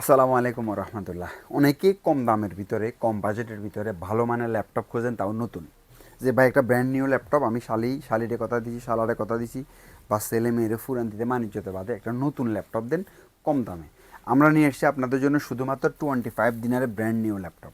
আসসালামু আলাইকুম রহমতুল্লাহ অনেকেই কম দামের ভিতরে, কম বাজেটের ভিতরে ভালো মানের ল্যাপটপ খোঁজেন, তাও নতুন। যে ভাই, একটা ব্র্যান্ড নিউ ল্যাপটপ, আমি শালি, শালিরে কথা দিছি, শালারে কথা দিছি, বা ছেলে মেয়েরে ফুরান দিতে বাণিজ্যতে বাদে একটা নতুন ল্যাপটপ দেন কম দামে। আমরা নিয়ে এসেছি আপনাদের জন্য শুধুমাত্র টোয়েন্টি ফাইভ দিনারের ব্র্যান্ড নিউ ল্যাপটপ।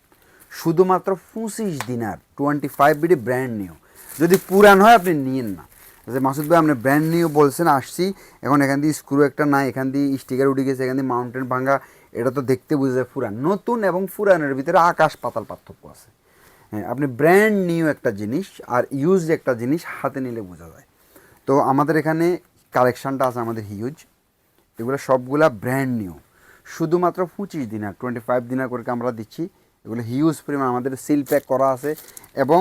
শুধুমাত্র পঁচিশ দিনার twenty five BD brand new যদি পুরান হয়, আপনি নিয়েন না। যে মাসুদ ভাই, আপনি ব্র্যান্ড নিউ বলছেন, আসছি। এখন এখান দিয়ে স্ক্রু একটা নাই, এখান দিয়ে স্টিকার উঠে গেছে, এখান দিয়ে মাউন্টেন ভাঙা এটা তো দেখতে বুঝে যায় পুরান নতুন এবং ফুরানের ভিতরে আকাশ পাতাল পার্থক্য আছে। হ্যাঁ আপনি ব্র্যান্ড নিউ একটা জিনিস আর ইউজ একটা জিনিস হাতে নিলে বোঝা যায়। তো আমাদের এখানে কালেকশানটা আছে আমাদের হিউজ এগুলো সবগুলা ব্র্যান্ড নিউ শুধুমাত্র পঁচিশ দিনার টোয়েন্টি ফাইভ দিনার করে আমরা দিচ্ছি, এগুলো হিউজ পরিমাণ আমাদের সিল প্যাক করা আছে এবং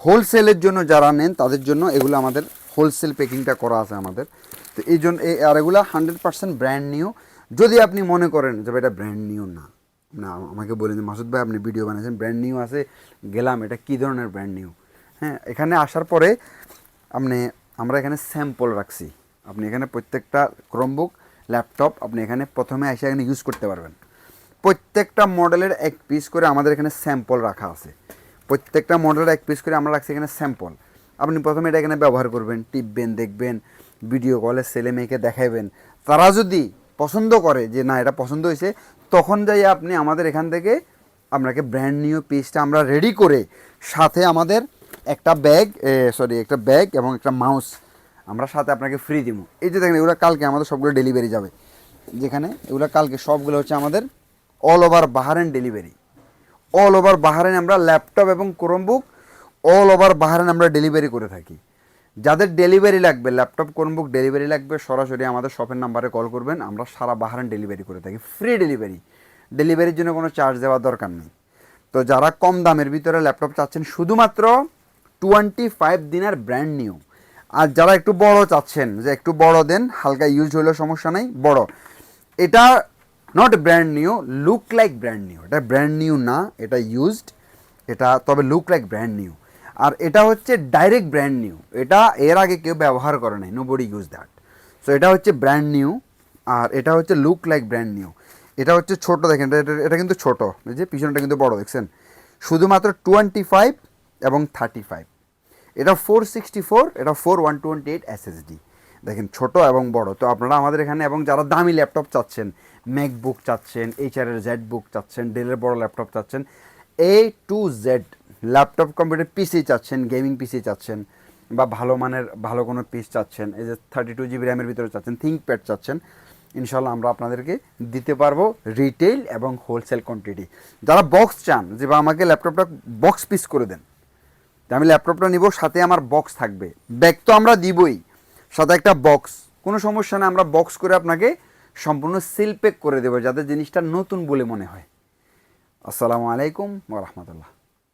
হোলসেলের জন্য যারা নেন, তাদের জন্য এগুলো আমাদের হোলসেল প্যাকিংটা করা আছে আমাদের। তো এই জন্য আর এগুলো হান্ড্রেড পার্সেন্ট ব্র্যান্ড নিউ যদি আপনি মনে করেন যে এটা ব্র্যান্ড নিউ না না, আমাকে বলেন যে মাসুদ ভাই আপনি ভিডিও বানিয়েছেন ব্র্যান্ড নিউ আছে, গেলাম, এটা কী ধরনের ব্র্যান্ড নিউ হ্যাঁ এখানে আসার পরে আপনি, আমরা এখানে স্যাম্পল রাখছি। আপনি এখানে প্রত্যেকটা ক্রমবুক ল্যাপটপ আপনি এখানে প্রথমে এসে এখানে ইউজ করতে পারবেন। প্রত্যেকটা মডেলের এক পিস করে আমাদের এখানে স্যাম্পল রাখা আছে। প্রত্যেকটা মডেলের এক পিস করে আমরা রাখছি এখানে স্যাম্পল আপনি প্রথমে এটা এখানে ব্যবহার করবেন, টিপবেন, দেখবেন ভিডিও কলে ছেলে মেয়েকে দেখাইবেন। তারা যদি পছন্দ করে যে না, এটা পছন্দ হয়েছে, তখন যাই আপনি আমাদের এখান থেকে আপনাকে ব্র্যান্ড নিউ পিসটা আমরা রেডি করে সাথে আমাদের একটা ব্যাগ সরি একটা ব্যাগ এবং একটা মাউস আমরা সাথে আপনাকে ফ্রি দিব। এই যে দেখেন, এগুলো কালকে আমাদের সবগুলো ডেলিভারি যাবে। যেখানে এগুলো কালকে সবগুলো হচ্ছে আমাদের all over Bahrain delivery all over Bahrain আমরা ল্যাপটপ এবং ক্রোমবুক অল ওভার বাহারেন আমরা ডেলিভারি করে থাকি। যাদের ডেলিভারি লাগবে ল্যাপটপ ক্রোমবুক ডেলিভারি লাগবে, সরাসরি আমাদের শপের নাম্বারে কল করবেন। আমরা সারা বাহারান ডেলিভারি করে থাকি। ফ্রি ডেলিভারি ডেলিভারির জন্য কোনো চার্জ দেওয়ার দরকার নেই। তো যারা কম দামের ভিতরে ল্যাপটপ চাচ্ছেন, শুধুমাত্র টোয়েন্টি ফাইভ দিনের ব্র্যান্ড নিউ আর যারা একটু বড় চাচ্ছেন, যে একটু বড় দেন, হালকা ইউজ হলেও সমস্যা নাই, বড়। এটা not brand new look like brand new এটা ব্র্যান্ড নিউ না, এটা ইউজড এটা তবে লুক লাইক ব্র্যান্ড নিউ আর এটা হচ্ছে ডাইরেক্ট ব্র্যান্ড নিউ এটা এর আগে কেউ ব্যবহার করে নাই nobody use that so এটা হচ্ছে ব্র্যান্ড নিউ আর এটা হচ্ছে লুক লাইক ব্র্যান্ড নিউ এটা হচ্ছে ছোট, দেখেন, এটা- এটা কিন্তু ছোটো যে পিছনটা কিন্তু বড়, দেখছেন? শুধুমাত্র টোয়েন্টি ফাইভ এবং থার্টি ফাইভ এটা ফোর সিক্সটি ফোর এটা four one twenty eight SSD দেখেন, ছোট এবং বড়। তো আপনারা আমাদের এখানে এবং যারা দামি ল্যাপটপ চাচ্ছেন ম্যাকবুক চাচ্ছেন এইচআরের জেড বুক চাচ্ছেন ডেলের বড় ল্যাপটপ চাচ্ছেন A to Z laptop computer PC চাচ্ছেন গেমিং পিসি চাচ্ছেন, বা ভালো মানের, ভালো কোনো পিস চাচ্ছেন, এই যে থার্টি টু জিবি র্যামের ভিতরে চাচ্ছেন থিঙ্ক প্যাড চাচ্ছেন ইনশাল্লাহ আমরা আপনাদেরকে দিতে পারব রিটেল এবং হোলসেল কোয়ান্টিটি যারা বক্স চান, যে বা আমাকে ল্যাপটপটা বক্স পিস করে দেন আমি ল্যাপটপটা নিব, সাথে আমার বক্স থাকবে। ব্যাগ তো আমরা দিবই, সাথে একটা বক্স কোনো সমস্যা নেই, আমরা বক্স করে আপনাকে সম্পূর্ণ সিল প্যাক করে দেবো, যাতে জিনিসটা নতুন বলে মনে হয়। আসসালামু আলাইকুম ওরহমতুল্লাহ